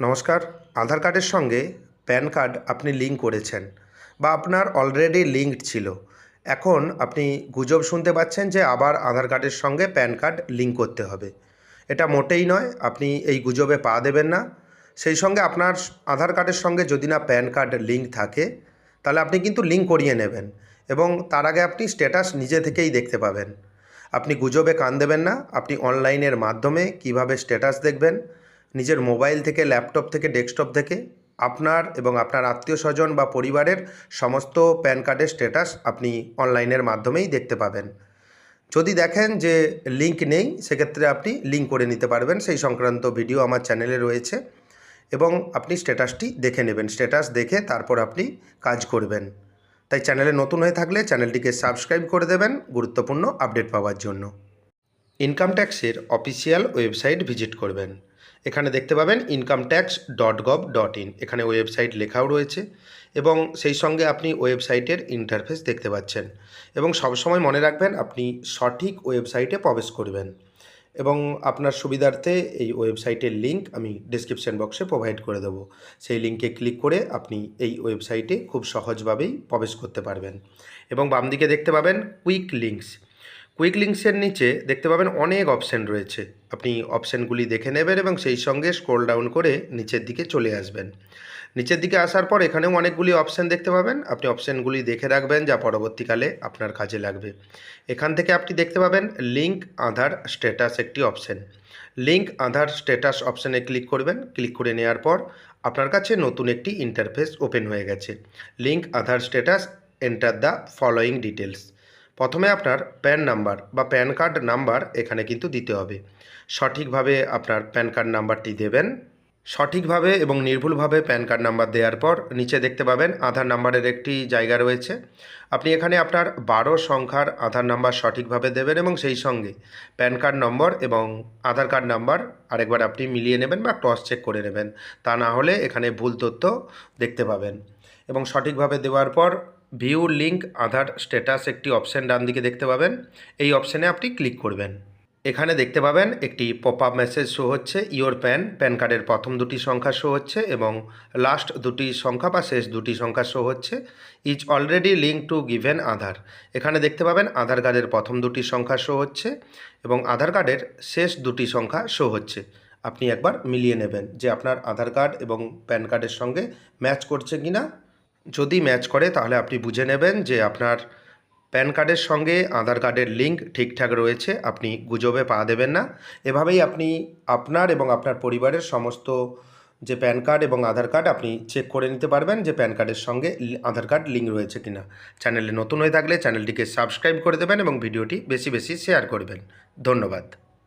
নমস্কার। আধার কার্ডের সঙ্গে প্যান কার্ড আপনি লিঙ্ক করেছেন বা আপনার অলরেডি লিঙ্কড ছিল। এখন আপনি গুজব শুনতে পাচ্ছেন যে আবার আধার কার্ডের সঙ্গে প্যান কার্ড লিঙ্ক করতে হবে। এটা মোটেই নয়, আপনি এই গুজবে পা দেবেন না। সেই সঙ্গে আপনার আধার কার্ডের সঙ্গে যদি না প্যান কার্ড লিঙ্ক থাকে, তাহলে আপনি কিন্তু লিঙ্ক করিয়ে নেবেন এবং তার আগে আপনি স্ট্যাটাস নিজে থেকেই দেখতে পাবেন। আপনি গুজবে কান দেবেন না, আপনি অনলাইনের মাধ্যমে কীভাবে স্ট্যাটাস দেখবেন নিজের মোবাইল থেকে, ল্যাপটপ থেকে, ডেস্কটপ থেকে আপনার এবং আপনার আত্মীয় স্বজন বা পরিবারের সমস্ত প্যান কার্ডের স্ট্যাটাস আপনি অনলাইনের মাধ্যমেই দেখতে পাবেন। যদি দেখেন যে লিঙ্ক নেই, সেক্ষেত্রে আপনি লিঙ্ক করে নিতে পারবেন। সেই সংক্রান্ত ভিডিও আমার চ্যানেলে রয়েছে এবং আপনি স্ট্যাটাসটি দেখে নেবেন। স্ট্যাটাস দেখে তারপর আপনি কাজ করবেন। তাই চ্যানেলে নতুন হয়ে থাকলে চ্যানেলটিকে সাবস্ক্রাইব করে দেবেন গুরুত্বপূর্ণ আপডেট পাওয়ার জন্য। ইনকাম ট্যাক্সের অফিসিয়াল ওয়েবসাইট ভিজিট করবেন। এখানে দেখতে পাবেন income tax dot gov dot in এখানে ওয়েবসাইট লেখাও রয়েছে এবং সেই সঙ্গে আপনি ওয়েবসাইটের ইন্টারফেস দেখতে পাচ্ছেন এবং সবসময় মনে রাখবেন আপনি সঠিক ওয়েবসাইটে প্রবেশ করবেন এবং আপনার সুবিধার্থে এই ওয়েবসাইটের লিংক আমি ডিসক্রিপশন বক্সে প্রোভাইড করে দেবো। সেই লিঙ্কে ক্লিক করে আপনি এই ওয়েবসাইটে খুব সহজভাবেই প্রবেশ করতে পারবেন এবং বাম দিকে দেখতে পাবেন কুইক লিঙ্কস কুইক লিঙ্কসের নিচে দেখতে পাবেন অনেক অপশান রয়েছে। আপনি অপশানগুলি দেখে নেবেন এবং সেই সঙ্গে স্ক্রোল ডাউন করে নিচের দিকে চলে আসবেন। নিচের দিকে আসার পর এখানেও অনেকগুলি অপশান দেখতে পাবেন। আপনি অপশানগুলি দেখে রাখবেন যা পরবর্তীকালে আপনার কাজে লাগবে। এখান থেকে আপনি দেখতে পাবেন লিঙ্ক আধার স্ট্যাটাস একটি অপশান লিঙ্ক আধার স্ট্যাটাস অপশানে ক্লিক করবেন। ক্লিক করে নেওয়ার পর আপনার কাছে নতুন একটি ইন্টারফেস ওপেন হয়ে গেছে। Link Aadhaar status enter the following details প্রথমে আপনার প্যান নাম্বার বা প্যান কার্ড নাম্বার এখানে কিন্তু দিতে হবে। সঠিকভাবে আপনার প্যান কার্ড নাম্বারটি দেবেন। সঠিকভাবে এবং নির্ভুলভাবে প্যান কার্ড নাম্বার দেওয়ার পর নিচে দেখতে পাবেন আধার নাম্বারের একটি জায়গা রয়েছে। আপনি এখানে আপনার বারো সংখ্যার আধার নাম্বার সঠিকভাবে দেবেন এবং সেই সঙ্গে প্যান কার্ড নম্বর এবং আধার কার্ড নাম্বার আরেকবার আপনি মিলিয়ে নেবেন বা ক্রস চেক করে নেবেন। তা না হলে এখানে ভুল তথ্য দেখতে পাবেন। এবং সঠিকভাবে দেওয়ার পর ভিউ লিঙ্ক আধার স্ট্যাটাস একটি অপশান ডান দিকে দেখতে পাবেন। এই অপশানে আপনি ক্লিক করবেন। এখানে দেখতে পাবেন একটি পপ আপ মেসেজ শো হচ্ছে, ইওর প্যান প্যান কার্ডের প্রথম দুটি সংখ্যা শো হচ্ছে এবং লাস্ট দুটি সংখ্যা বা শেষ দুটি সংখ্যা শো হচ্ছে। Is already link to given Aadhaar. এখানে দেখতে পাবেন আধার কার্ডের প্রথম দুটি সংখ্যা শো হচ্ছে এবং আধার কার্ডের শেষ দুটি সংখ্যা শো হচ্ছে। আপনি একবার মিলিয়ে নেবেন যে আপনার আধার কার্ড এবং প্যান কার্ডের সঙ্গে ম্যাচ করছে কি না যদি ম্যাচ করে, তাহলে আপনি বুঝে নেবেন যে আপনার প্যান কার্ডের সঙ্গে আধার কার্ডের লিঙ্ক ঠিকঠাক রয়েছে, আপনি গুজবে পা দেবেন না। এভাবেই আপনি আপনার এবং আপনার পরিবারের সমস্ত যে প্যান কার্ড এবং আধার কার্ড আপনি চেক করে নিতে পারবেন যে প্যান কার্ডের সঙ্গে আধার কার্ড লিঙ্ক রয়েছে কিনা। চ্যানেলে নতুন হয়ে থাকলে চ্যানেলটিকে সাবস্ক্রাইব করে দেবেন এবং ভিডিওটি বেশি বেশি শেয়ার করবেন। ধন্যবাদ।